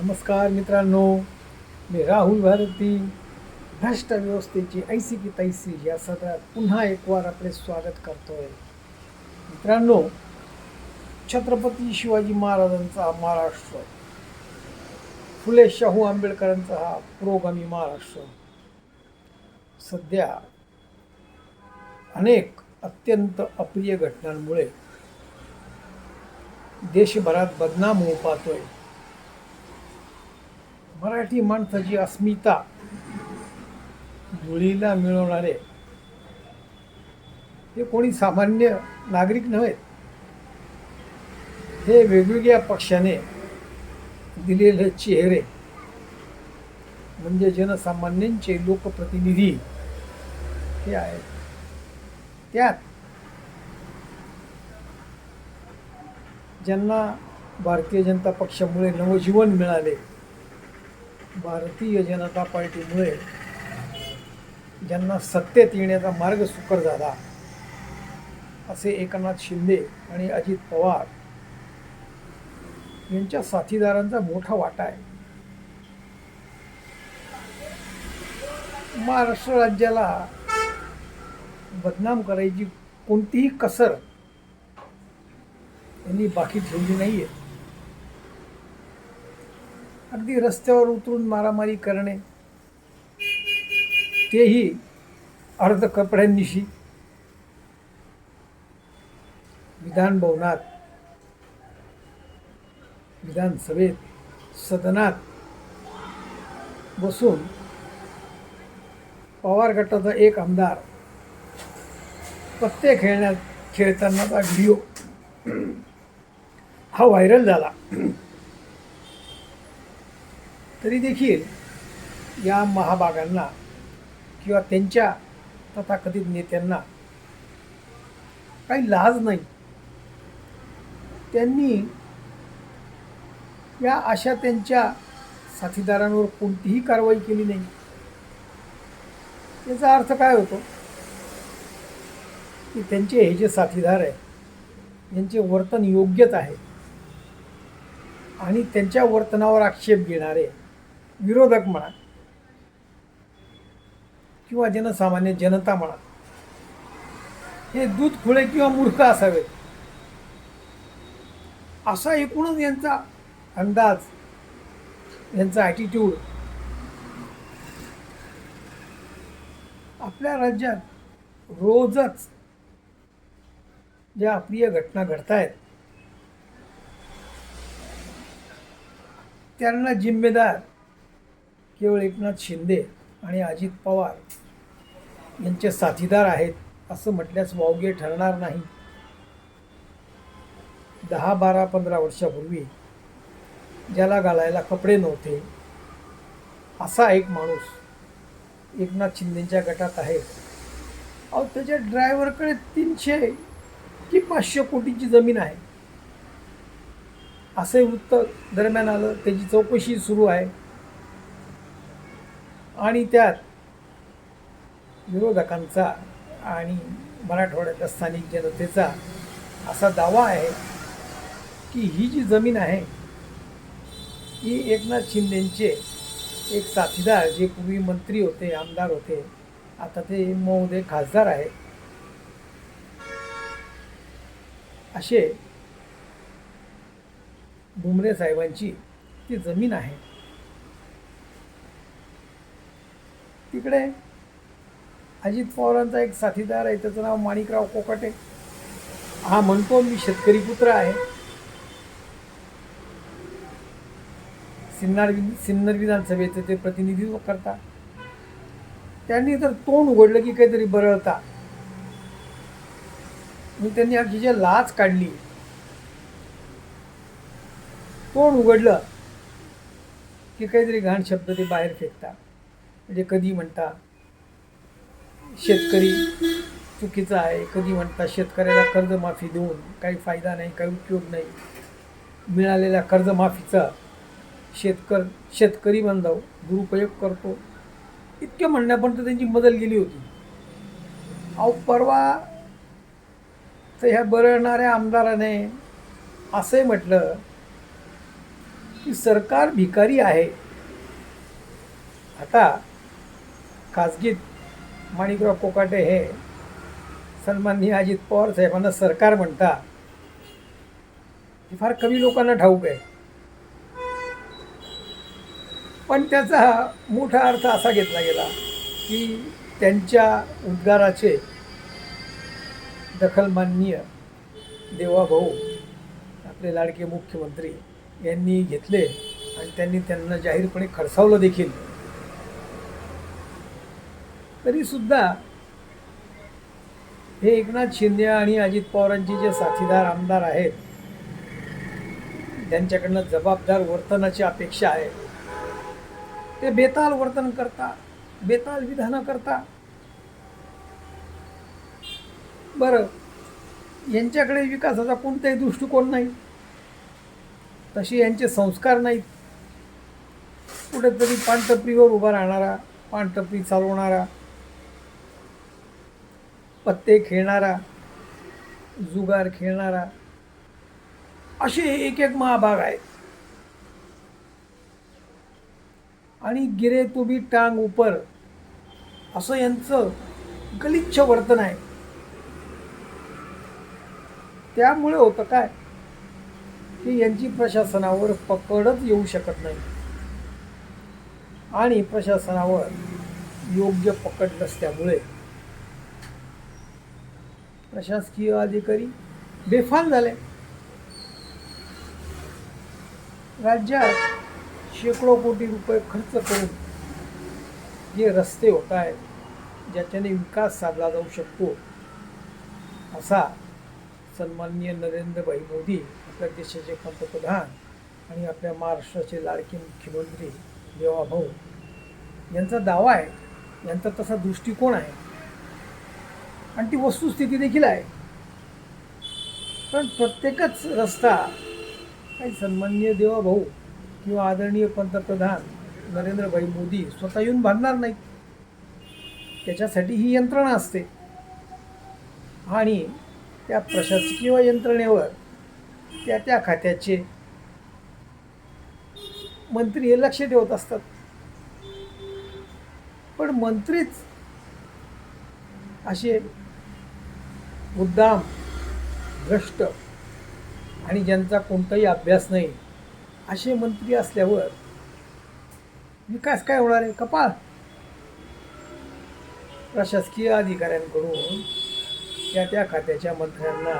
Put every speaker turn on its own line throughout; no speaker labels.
नमस्कार मित्रांनो मी राहुल भारती. भ्रष्ट व्यवस्थेची ऐसी की तैसी या सत्रात पुन्हा एक वार आपले स्वागत करतोय. मित्रांनो छत्रपती शिवाजी महाराजांचा हा महाराष्ट्र फुले शाहू आंबेडकरांचा हा पुरोगामी महाराष्ट्र. सध्या अनेक अत्यंत अप्रिय घटनांमुळे देशभरात बदनाम होऊ पाहतोय. मराठी माणसाची अस्मिता धुळीला मिळवणारे हे कोणी सामान्य नागरिक नव्हेत हे वेगवेगळ्या पक्षाने दिलेले चेहरे म्हणजे जनसामान्यांचे लोकप्रतिनिधी हे आहेत. त्यात ज्यांना भारतीय जनता पक्षामुळे नवजीवन मिळाले भारतीय जनता पार्टीमुळे ज्यांना सत्तेत येण्याचा मार्ग सुकर झाला असे एकनाथ शिंदे आणि अजित पवार यांच्या साथीदारांचा मोठा वाटा आहे. महाराष्ट्र राज्याला बदनाम करायची कोणतीही कसर यांनी बाकी ठेवली नाही आहे अगदी रस्त्यावर उतरून मारामारी करणे. तेही अर्ध कपड्यांनिशी. विधान भवनात. विधानसभेत सदनात बसून पवार गटाचा एक आमदार पत्ते खेळण्यात खेळतानाचा व्हिडिओ हा व्हायरल झाला. तरी देखील या महाभागांना किंवा त्यांच्या तथाकथित नेत्यांना काही लाज नाही. त्यांनी या अशा त्यांच्या साथीदारांवर कोणतीही कारवाई केली नाही. याचा अर्थ काय होतो? की त्यांचे हे जे साथीदार आहे यांचे वर्तन योग्यच आहे. आणि त्यांच्या वर्तनावर आक्षेप घेणारे विरोधक म्हणा किंवा जनसामान्य जनता म्हणा हे दूध खुळे किंवा मूर्ख असावेत असा एकूणच यांचा अंदाज यांचा ॲटिट्यूड आपल्या राज्यात रोजच ज्या अप्रिय घटना घडत आहेत त्यांना जिम्मेदार केवळ एकनाथ शिंदे आणि अजित पवार यांचे साथीदार आहेत असं म्हटल्यास वावगे ठरणार नाही. दहा बारा पंधरा वर्षापूर्वी ज्याला घालायला कपडे नव्हते असा एक माणूस एकनाथ शिंदेच्या गटात आहे. अहो त्याच्या ड्रायव्हरकडे तीनशे की पाचशे कोटीची जमीन आहे. असे वृत्त दरम्यान आलं त्याची चौकशी सुरू आहे. आणि त्यात विरोधकांचा आणि मराठवाड्यातल्या स्थानिक जनतेचा असा दावा आहे की ही जी जमीन आहे ही एकनाथ शिंदेंचे एक साथीदार जे पूर्वी मंत्री होते आमदार होते आता ते महोदय खासदार आहेत. असे भुमरे साहेबांची ती जमीन आहे. तिकडे अजित पवारांचा एक साथीदार आहे त्याचं नाव माणिकराव कोकाटे. हा म्हणतो मी शेतकरी पुत्र आहे. सिन्नर सिन्नर विधानसभेचं ते प्रतिनिधित्व करता. त्यांनी तर तोंड उघडलं की काहीतरी बरळता. मग त्यांनी अक्षरशः लाच काढली. तोंड उघडलं की काहीतरी घाण शब्द ते बाहेर फेकता. म्हणजे कधी म्हणता शेतकरी चुकीचा आहे कधी म्हणता शेतकऱ्याला कर्जमाफी देऊन काही फायदा नाही काही उपयोग नाही मिळालेल्या कर्जमाफीचा शेतकर शेतकरी बांधव दुरुपयोग करतो. इतक्या म्हणण्यापर्यंत त्यांची बदल गेली होती. अहो परवा तर ह्या बरळणाऱ्या आमदाराने असंही म्हटलं की की सरकार भिकारी आहे. आता खाजगीत माणिकराव कोकाटे हे सन्माननीय अजित पवार साहेबांना सरकार म्हणता हे फार कमी लोकांना ठाऊक आहे. पण त्याचा मोठा अर्थ असा घेतला गेला की त्यांच्या उद्गाराचे दखलमाननीय देवाभाऊ आपले लाडके मुख्यमंत्री यांनी घेतले आणि त्यांनी त्यांना जाहीरपणे खडसावलं देखील. तरीसुद्धा हे एकनाथ शिंदे आणि अजित पवारांचे जे साथीदार आमदार आहेत त्यांच्याकडनं जबाबदार वर्तनाची अपेक्षा आहे. ते बेताल वर्तन करता बेताल विधानं करता. बरं यांच्याकडे विकासाचा कोणताही दृष्टिकोन नाही. तसे यांचे संस्कार नाहीत. कुठेतरी पानटपरीवर उभा राहणारा पानटपरी चालवणारा पत्ते खेळणारा जुगार खेळणारा असे एक एक महाभाग आहेत. आणि गिरे तो टांग उपर असं यांचं गलिच्छ वर्तन आहे. त्यामुळे होतं काय? की यांची प्रशासनावर पकडच येऊ शकत नाही. आणि प्रशासनावर योग्य पकड नसल्यामुळे प्रशासकीय अधिकारी बेफाल झाले. राज्यात शेकडो कोटी रुपये खर्च करून जे रस्ते होत आहेत ज्याच्याने विकास साधला जाऊ शकतो असा सन्माननीय नरेंद्रभाई मोदी आपल्या देशाचे पंतप्रधान आणि आपल्या महाराष्ट्राचे लाडके मुख्यमंत्री देवाभाऊ यांचा दावा आहे. यांचा तसा दृष्टिकोन आहे. आणि ती वस्तुस्थिती देखील आहे. पण प्रत्येकच रस्ता काही सन्माननीय देवाभाऊ किंवा आदरणीय पंतप्रधान नरेंद्रभाई मोदी स्वतः येऊन बांधणार नाहीत. त्याच्यासाठी ही यंत्रणा असते. आणि त्या प्रशासकीय यंत्रणेवर त्या त्या खात्याचे मंत्री हे लक्ष ठेवत असतात. पण मंत्रीच असे मुद्दाम भ्रष्ट आणि ज्यांचा कोणताही अभ्यास नाही असे मंत्री असल्यावर विकास काय होणार आहे? कपाळ. प्रशासकीय अधिकाऱ्यांकडून त्या त्या खात्याच्या मंत्र्यांना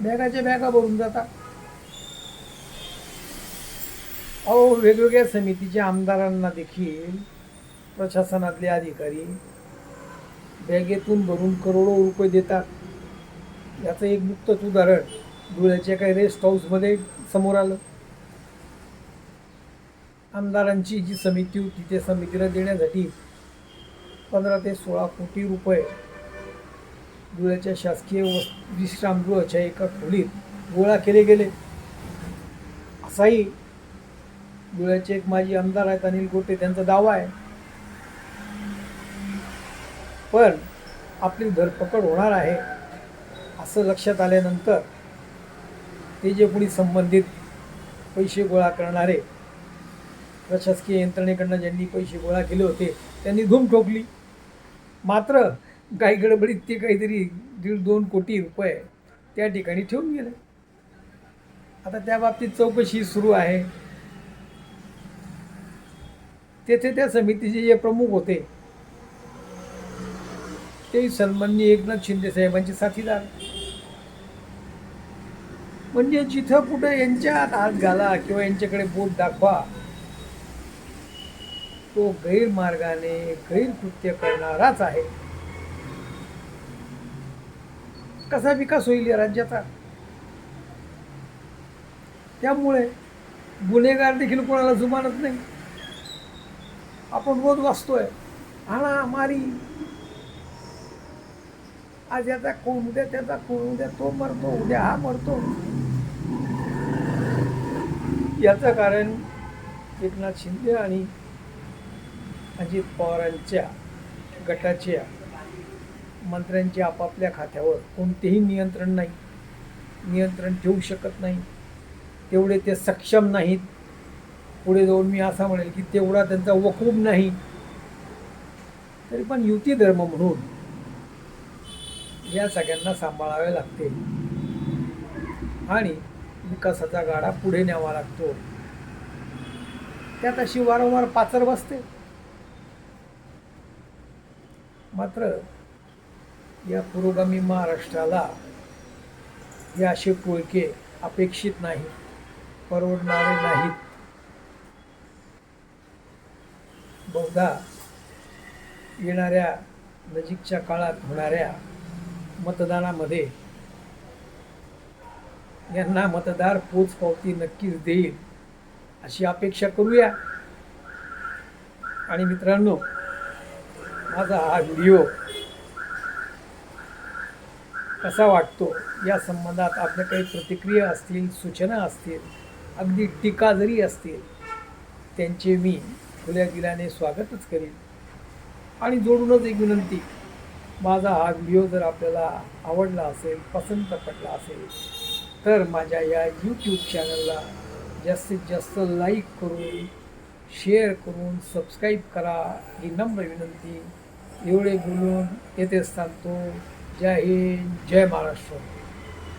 बॅगाच्या बॅगा भरून जातात. अहो वेगवेगळ्या समितीच्या आमदारांना देखील प्रशासनातले अधिकारी बॅगेतून भरून करोडो रुपये देतात. याचं एक नुकतंच उदाहरण. धुळ्याच्या काही रेस्ट हाऊसमध्ये समोर आलं. आमदारांची जी समिती होती त्या समितीला देण्यासाठी पंधरा ते सोळा कोटी रुपये धुळ्याच्या शासकीय विश्रामगृहाच्या एका खोलीत गोळा केले गेले. असाही धुळ्याचे एक माजी आमदार आहेत अनिल गोटे त्यांचा दावा आहे. पण आपली धरपकड होणार आहे असं लक्षात आल्यानंतर ते जे कोणी संबंधित पैसे गोळा करणारे प्रशासकीय यंत्रणेकडनं ज्यांनी पैसे गोळा केले होते त्यांनी धूम ठोकली. मात्र काही गडबडीत ते काहीतरी दीड दोन कोटी रुपये त्या ठिकाणी ठेवून गेले. आता त्या बाबतीत चौकशी सुरू आहे. तेथे त्या समितीचे जे प्रमुख होते ते सन्माननीय एकनाथ शिंदे साहेबांचे साथीदार. म्हणजे जिथं कुठं यांच्यात हात घाला किंवा यांच्याकडे बोट दाखवा तो गैरमार्गाने गैरकृत्य करणाराच आहे. कसा विकास होईल या राज्याचा? त्यामुळे गुन्हेगार देखील कोणाला जुमानत नाही. आपण रोज वाचतोय. हाणा मारी आज याचा कोण उद्या त्याचा कोण उद्या तो मरतो उद्या हा मरतो. याचं कारण एकनाथ शिंदे आणि अजित पवारांच्या गटाच्या मंत्र्यांच्या आपापल्या खात्यावर कोणतेही नियंत्रण नाही. नियंत्रण ठेवू शकत नाही. तेवढे ते सक्षम नाहीत. पुढे जाऊन मी असा म्हणेल की तेवढा त्यांचा वकूब नाही. तरी पण युती धर्म म्हणून या सगळ्यांना सांभाळावे लागते. आणि विकासाचा गाडा पुढे न्यावा लागतो. त्यात अशी वारंवार पाचर बसते. मात्र या पुरोगामी महाराष्ट्राला हे असे पोळके अपेक्षित नाही परवडणारे नाहीत. बहुधा येणाऱ्या नजीकच्या काळात होणाऱ्या मतदानामध्ये यांना मतदार पोचपावती नक्कीच देईल अशी अपेक्षा करूया. आणि मित्रांनो माझा हा व्हिडिओ कसा वाटतो या संबंधात आपल्या काही प्रतिक्रिया असतील सूचना असतील अगदी टीका जरी असतील त्यांचे मी खुल्या दिलाने स्वागतच करेन. आणि जोडूनच एक विनंती माझा हा व्हिडिओ जर आपल्याला आवडला असेल पसंत पडला असेल तर माझ्या या यूट्यूब चॅनलला जास्तीत जास्त लाईक करून शेअर करून सबस्क्राईब करा ही नम्र विनंती. एवढे बोलून येथे सांगतो जय हिंद जय महाराष्ट्र.